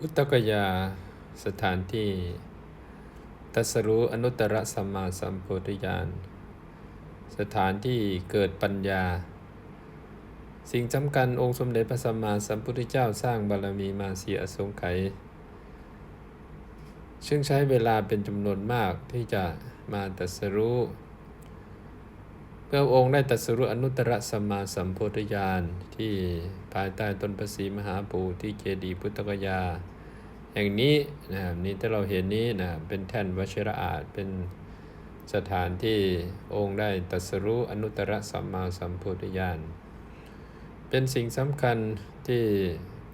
พุทธกยาสถานที่ตัสรู้อนุตตรสัมมาสัมโพธิญาณสถานที่เกิดปัญญา สิ่งสำคัญองค์สมเด็จพระสัมมาสัมพุทธเจ้าสร้างบารมีมาเสียอสงไขยซึ่งใช้เวลาเป็นจำนวนมากที่จะมาตัสรู้ เมื่อองค์ได้ตรัสรู้อนุตตรสัมมาสัมโพธิญาณที่ภายใต้ต้นประสีมหาปูที่เจดีย์พุทธกยา แห่งนี้นะครับนี่ที่เราเห็นนี้นะเป็นแท่นวชิระอาจเป็นสถานที่องค์ได้ตรัสรู้อนุตตรสัมมาสัมโพธิญาณเป็นสิ่งสำคัญที่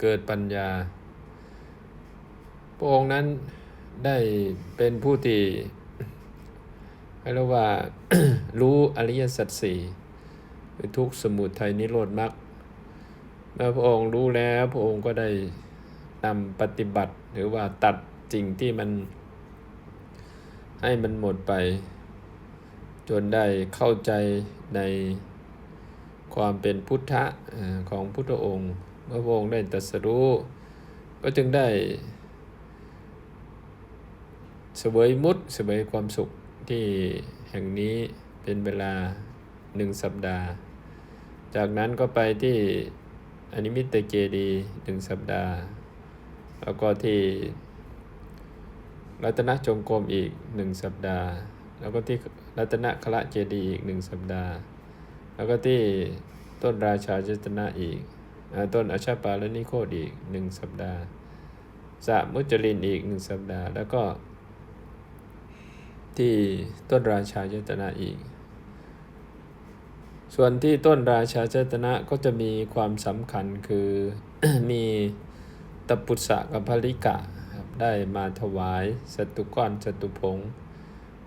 เกิดปัญญา พระองค์นั้นได้เป็นผู้ที่เรียกว่า รู้อริยสัจสี่คือทุกสมุทัยนิโรธมรรคเมื่อพระองค์รู้แล้วพระองค์ก็ได้นำปฏิบัติหรือว่าตัดสิ่งที่มันให้มันหมดไป จนได้เข้าใจในความเป็นพุทธะของพุทธองค์ เมื่อพระองค์ได้ตรัสรู้ ก็จึงได้เสวยมุตเสวยความสุขที่แห่งนี้ เป็นเวลาหนึ่งสัปดาห์ จากนั้นก็ไปที่อนิมิตเจดีหนึ่งสัปดาห์ แล้วก็ที่รัตนจงกรมอีกหนึ่งสัปดาห์ แล้วก็ที่รัตนคละเจดีอีกหนึ่งสัปดาห์ แล้วก็ที่ต้นราชาเจตนาอีกต้นอชาปาและนิโคดอีกหนึ่งสัปดาห์สะมุจลินอีกหนึ่งสัปดาห์ แล้วก็ ที่ต้นราชาเจตนาอีก ส่วนที่ต้นราชาเจตนะก็จะมีความสำคัญคือมีตปุษะกับภริกะครับได้มาถวายสตุก้อนสตุผง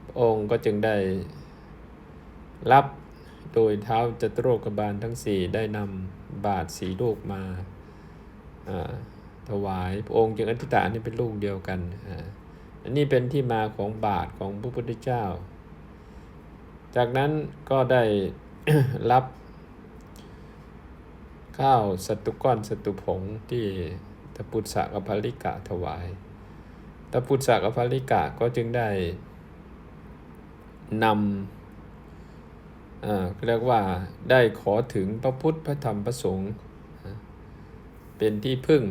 พระองค์ก็จึงได้รับโดยเท้าจตุโรกบาลทั้งสี่ได้นำบาทสีลูกมาถวายองค์จึงอธิษฐานนี่เป็นลูกเดียวกันอ่า นนี้เป็นที่มาของบาทของพระพุทธเจ้า จากนั้นก็ได้รับข้าวสตุก้อนสตุผงที่ตะปุตสะกับภริกะถวายตะปุตสะกับภริกะก็จึงได้นำเรียกว่าได้ขอถึงพระพุทธพระธรรมพระสงฆ์เป็นที่พึ่ง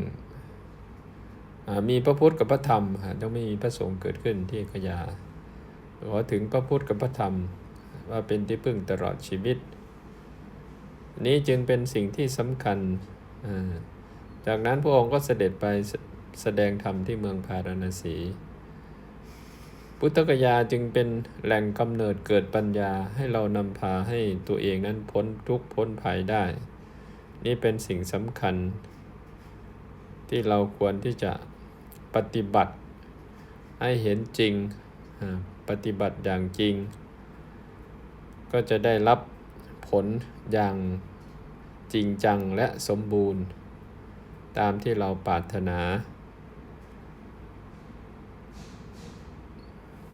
มีพระพุทธกับพระธรรมต้องไม่มีพระสงฆ์เกิดขึ้นที่ขยาขอถึงพระพุทธกับพระธรรมว่าเป็นที่พึ่งตลอดชีวิต นี้จึงเป็นสิ่งที่สำคัญ จากนั้นพระองค์ก็เสด็จไปแสแสดงธรรมที่เมืองพาราณสี พุทธกยาจึงเป็นแหล่งกำเนิดเกิดปัญญาให้เรานำพาให้ตัวเองนั้นพ้นทุกข์พ้นภัยได้ นี่เป็นสิ่งสำคัญ ที่เราควรที่จะปฏิบัติให้เห็นจริง ปฏิบัติอย่างจริง ก็จะได้รับผลอย่างจริงจังและสมบูรณ์ ตามที่เราปรารถนา